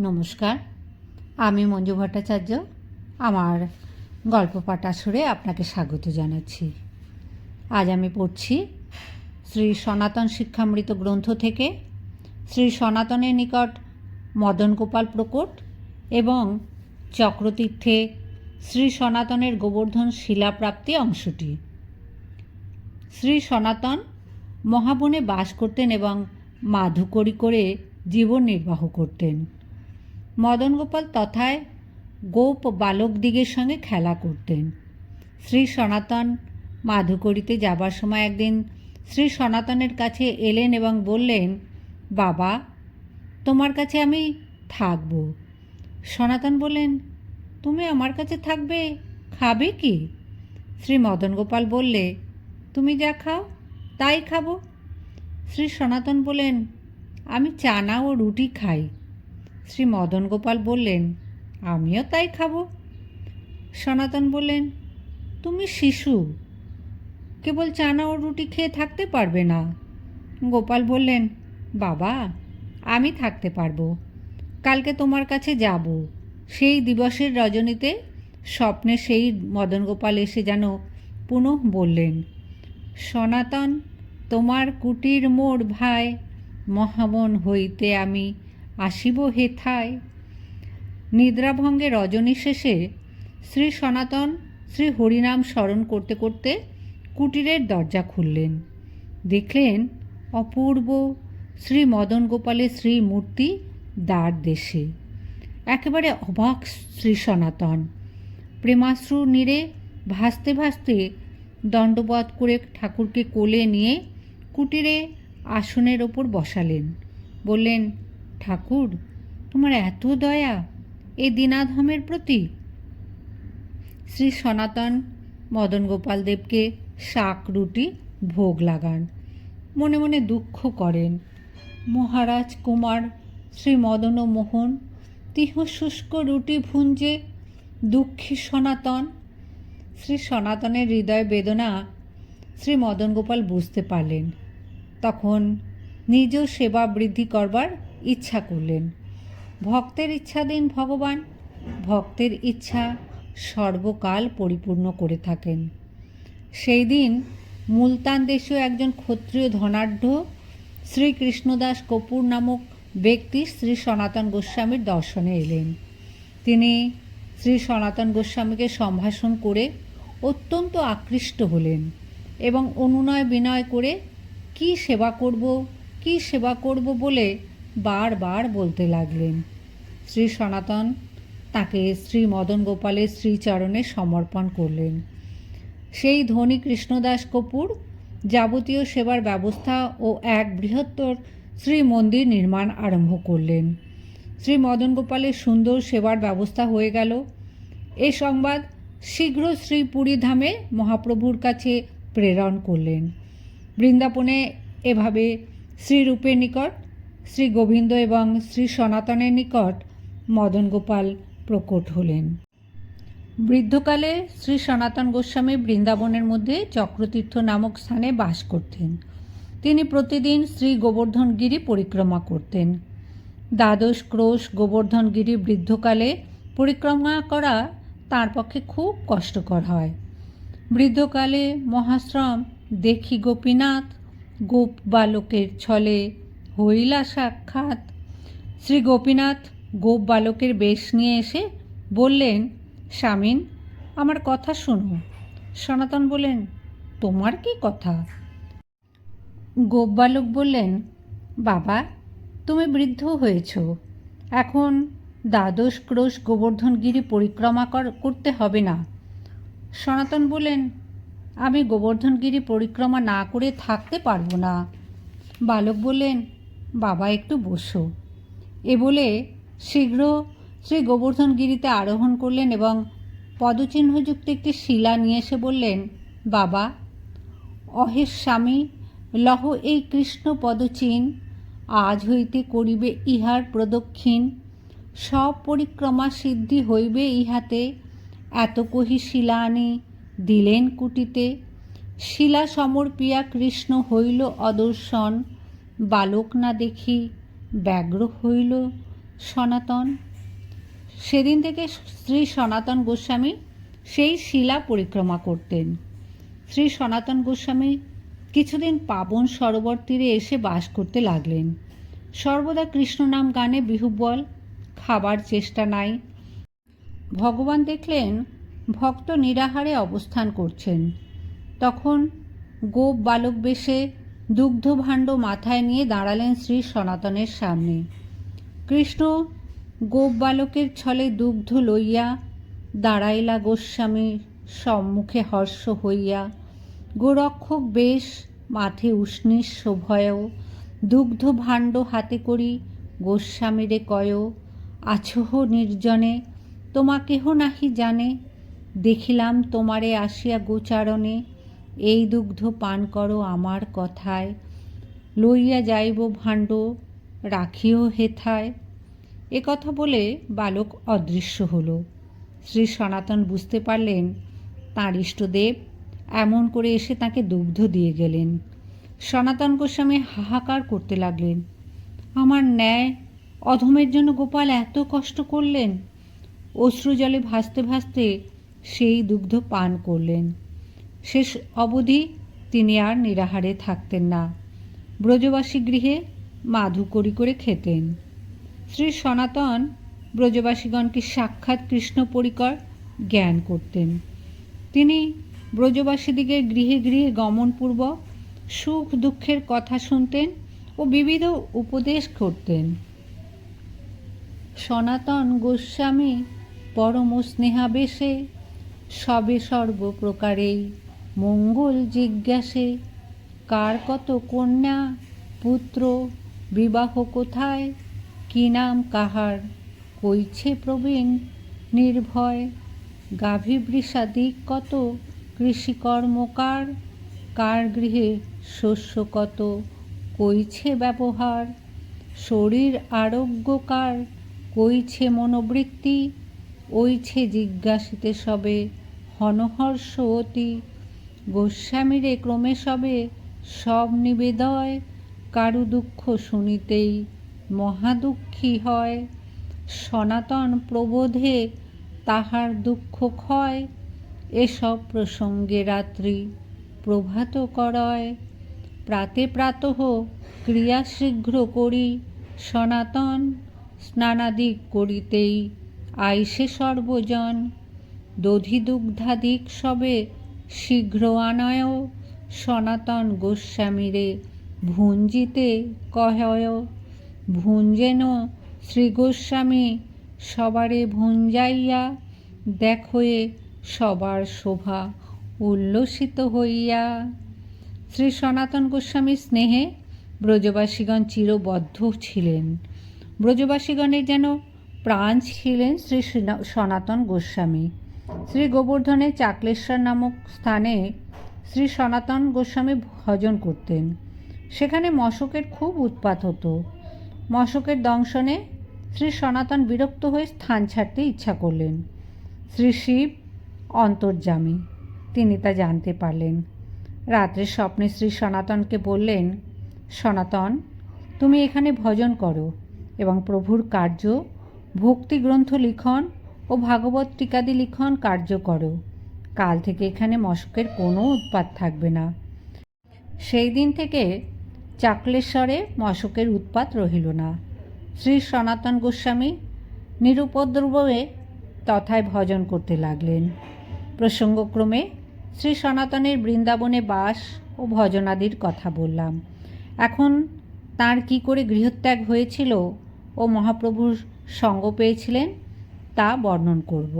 নমস্কার। আমি মঞ্জু ভট্টাচার্য। আমার গল্প পাঠ আসরে আপনাকে স্বাগত জানাচ্ছি। আজ আমি পড়ছি শ্রী সনাতন শিক্ষামৃত গ্রন্থ থেকে শ্রী সনাতনের নিকট মদন গোপাল প্রকট এবং চক্রতীর্থে শ্রী সনাতনের গোবর্ধন শিলাপ্রাপ্তি অংশটি। শ্রী সনাতন মহাবনে বাস করতেন এবং মাধুকরি করে জীবন নির্বাহ করতেন। মদন গোপাল তথায় গোপ বালকদিগের সঙ্গে খেলা করতেন। শ্রী সনাতন মাধুকরিতে যাবার সময় একদিন শ্রী সনাতনের কাছে এলেন এবং বললেন, বাবা, তোমার কাছে আমি থাকব। সনাতন বললেন, তুমি আমার কাছে থাকবে? খাবে কি? শ্রী মদন গোপাল বললে, তুমি যা খাও, তাই খাব। শ্রী সনাতন বলেন আমি চানা ও রুটি খাই। শ্রী মদন গোপাল বললেন, আমিও তাই খাব। সনাতন বললেন, তুমি শিশু, কেবল চানা ও রুটি খেয়ে থাকতে পারবে না। গোপাল বললেন, বাবা, আমি থাকতে পারব। কালকে তোমার কাছে যাব। সেই দিবসের রজনীতে স্বপ্নে সেই মদন গোপাল এসে যেন পুনঃ বললেন, সনাতন, তোমার কুটির মোর ভাই মহাবন হইতে আমি আসিব হেথায়। নিদ্রাভঙ্গে রজনী শেষে শ্রী সনাতন শ্রী হরিনাম স্মরণ করতে করতে কুটিরের দরজা খুললেন। দেখলেন অপূর্ব শ্রী মদন গোপালের শ্রী মূর্তি দ্বার দেশে। একেবারে অবাক শ্রী সনাতন। প্রেমাশ্রু নীরে ভাসতে ভাসতে দণ্ডবধ করে ঠাকুরকে কোলে নিয়ে কুটিরে আসনের ওপর বসালেন। বললেন ঠাকুর, তোমার এত দয়া এই দীনাধমের প্রতি? শ্রী সনাতন মদন গোপাল দেবকে শাক, রুটি, ভোগ লাগান। মনে মনে দুঃখ করেন। মহারাজ কুমার, শ্রী মদন মোহন, তিহ শুষ্ক রুটি ভুঞ্জে দুঃখী সনাতন। শ্রী সনাতনের হৃদয় বেদনা শ্রী মদন গোপাল বুঝতে পারলেন। তখন নিজ সেবা বৃদ্ধি করবার ইচ্ছা করলেন। ভক্তের ইচ্ছা দিন ভগবান, ভক্তের ইচ্ছা সর্বকাল পরিপূর্ণ করে থাকেন। সেই দিন মুলতান দেশীয় একজন ক্ষত্রিয় ধনাঢ্য শ্রীকৃষ্ণদাস কপুর নামক ব্যক্তি শ্রী সনাতন গোস্বামীর দর্শনে এলেন। তিনি শ্রী সনাতন গোস্বামীকে সম্ভাষণ করে অত্যন্ত আকৃষ্ট হলেন এবং অনুনয় বিনয় করে, কি সেবা করব, কি সেবা করব? বলে বারবার বলতে লাগলেন। শ্রী সনাতন তাকে শ্রী মদন গোপালের শ্রীচরণে সমর্পণ করলেন। সেই ধনী কৃষ্ণদাস কপুর যাবতীয় সেবার ব্যবস্থা ও এক বৃহত্তর শ্রী মন্দির নির্মাণ আরম্ভ করলেন। শ্রী মদন গোপালের সুন্দর সেবার ব্যবস্থা হয়ে গেল। এ সংবাদ শীঘ্র শ্রী পুরীধামে মহাপ্রভুর কাছে প্রেরণ করলেন। বৃন্দাবনে এভাবে শ্রীরূপের নিকট শ্রী গোবিন্দ এবং শ্রী সনাতনের নিকট মদন গোপাল প্রকট হলেন। বৃদ্ধকালে শ্রী সনাতন গোস্বামী বৃন্দাবনের মধ্যে চক্রতীর্থ নামক স্থানে বাস করতেন। তিনি প্রতিদিন শ্রী গোবর্ধনগিরি পরিক্রমা করতেন। দ্বাদশ ক্রোশ গোবর্ধনগিরি বৃদ্ধকালে পরিক্রমা করা তার পক্ষে খুব কষ্টকর হয়। বৃদ্ধকালে মহাশ্রম দেখি গোপীনাথ, গোপ বালকের ছলে হইলা সাক্ষাৎ। শ্রী গোপীনাথ গোপ বালকের বেশ নিয়ে এসে বললেন, স্বামীন, আমার কথা শোনো। সনাতন বললেন, তোমার কি কথা? গোপ বালক বললেন, বাবা, তুমি বৃদ্ধ হয়েছ। এখন দ্বাদশ ক্রোশ গোবর্ধনগিরি পরিক্রমা করতে হবে না। সনাতন বললেন, আমি গোবর্ধনগিরি পরিক্রমা না করে থাকতে পারব না। বালক বললেন বাবা একটু বসো। এ বলে শীঘ্র শ্রী গোবর্ধনগিরিতে আরোহণ করলেন এবং পদচিহ্নযুক্ত একটি শিলা নিয়ে এসে বললেন, বাবা, অহের স্বামী, লহ এই কৃষ্ণ পদচিহ্ন, আজ হইতে করিবে ইহার প্রদক্ষিণ। সব পরিক্রমা সিদ্ধি হইবে ইহাতে। এত কহি শিলা আনি দিলেন কুটিতে। শিলা সমর্পিয়া কৃষ্ণ হইল অদর্শন। বালক না দেখি ব্যগ্র হইল সনাতন। সেদিন থেকে শ্রী সনাতন গোস্বামী সেই শিলা পরিক্রমা করতেন। শ্রী সনাতন গোস্বামী কিছুদিন পাবন সরোবর তীরে এসে বাস করতে লাগলেন। সর্বদা কৃষ্ণ নাম গানে বিহুবল, খাবার চেষ্টা নাই। ভগবান দেখলেন ভক্ত নিরাহারে অবস্থান করছেন। তখন গোপ বালক বেশে দুগ্ধভাণ্ড মাথায় নিয়ে দাঁড়ালেন শ্রী সনাতনের সামনে। কৃষ্ণ গোপ বালকের ছলে দুগ্ধ লইয়া দাঁড়াইলা গোস্বামী সম্মুখে হর্ষ হইয়া, গোরক্ষক বেশ মাঠে উষ্ণিস শোভয় দুগ্ধ ভাণ্ড হাতে করি গোস্বামীরে কয় আছহ নির্জনে তোমা কেহ নাহি জানে, দেখিলাম তোমারে আসিয়া গোচারণে এই দুগ্ধ পান করো আমার কথায়। লইয়া যাইব ভাণ্ড, রাখিও হেথায়। এ কথা বলে বালক অদৃশ্য হলো। শ্রী সনাতন বুঝতে পারলেন, তাঁর ইষ্টদেব এমন করে এসে তাকে দুগ্ধ দিয়ে গেলেন। সনাতন গোস্বামী হাহাকার করতে লাগলেন। আমার ন্যায় অধমের জন্য গোপাল এত কষ্ট করলেন? অশ্রু জলে ভাসতে ভাসতে সেই দুগ্ধ পান করলেন। শেষ অবধি তিনি আর নিরাহারে থাকতেন না। ব্রজবাসী গৃহে মাধু করি করে খেতেন। শ্রী সনাতন ব্রজবাসীগণকে সাক্ষাৎ কৃষ্ণ পরিকর জ্ঞান করতেন। তিনি ব্রজবাসীদিগের গৃহে গৃহে গমনপূর্বক সুখ দুঃখের কথা শুনতেন ও বিবিধ উপদেশ করতেন। সনাতন গোস্বামী পরম স্নেহাবেশে সবে সর্বপ্রকারেই মঙ্গল জিজ্ঞাসে, কার কত কন্যা, পুত্র, বিবাহ কোথায়? কি নাম কাহার? কইছে প্রবীণ নির্ভয় গাভীবৃষা দিক কত কৃষিকর্মকার কার? গৃহে শস্য কত? কইছে ব্যবহার, শরীর আরোগ্যকার কইছে মনোবৃত্তি, ওইছে জিজ্ঞাসিতে সবে হনহর্ষ অতি। গোস্বামীরে ক্রমে সবে সব নিবেদয়, কারু দুঃখ শুনিতেই মহাদুঃখী হয়। সনাতন প্রবোধে তাহার দুঃখ ক্ষয়, এসব প্রসঙ্গে রাত্রি প্রভাত করয় প্রাতে প্রাতঃ ক্রিয়া শীঘ্র করি, সনাতন স্নানাদিক করিতেই আইসে সর্বজন। দধি দুগ্ধাদিক সবে শীঘ্র আনয় সনাতন গোস্বামীরে ভুঞ্জিতে কহয় ভুঞ্জেন শ্রী গোস্বামী সবারে ভুঞ্জাইয়া দেখয়ে সবার শোভা উল্লসিত হইয়া। শ্রী সনাতন গোস্বামীর স্নেহে ব্রজবাসীগণ চিরবদ্ধ ছিলেন। ব্রজবাসীগণের যেন প্রাণ ছিলেন শ্রী সনাতন গোস্বামী। শ্রী গোবর্ধনের চাকলেশ্বর নামক স্থানে শ্রী সনাতন গোস্বামী ভজন করতেন। সেখানে মশকের খুব উৎপাত হতো। মশকের দংশনে শ্রী সনাতন বিরক্ত হয়ে স্থান ছাড়তে ইচ্ছা করলেন। শ্রী শিব অন্তর্যামী, তিনি তা জানতে পারলেন। রাত্রে স্বপ্নে শ্রী সনাতনকে বললেন, সনাতন, তুমি এখানে ভজন করো এবং প্রভুর কার্য ভক্তি গ্রন্থ লিখন ও ভাগবত টিকাদি লিখন কার্য করো। কাল থেকে এখানে মশকের কোনো উৎপাত থাকবে না। সেই দিন থেকে চাকলেশ্বরে মশকের উৎপাত রহিল না। শ্রী সনাতন গোস্বামী নিরুপদ্রবে তথায় ভজন করতে লাগলেন। প্রসঙ্গক্রমে শ্রী সনাতনের বৃন্দাবনে বাস ও ভজনাদির কথা বললাম। এখন তার কি করে গৃহত্যাগ হয়েছিল ও মহাপ্রভুর সঙ্গ পেয়েছিলেন? তা বর্ণন করব।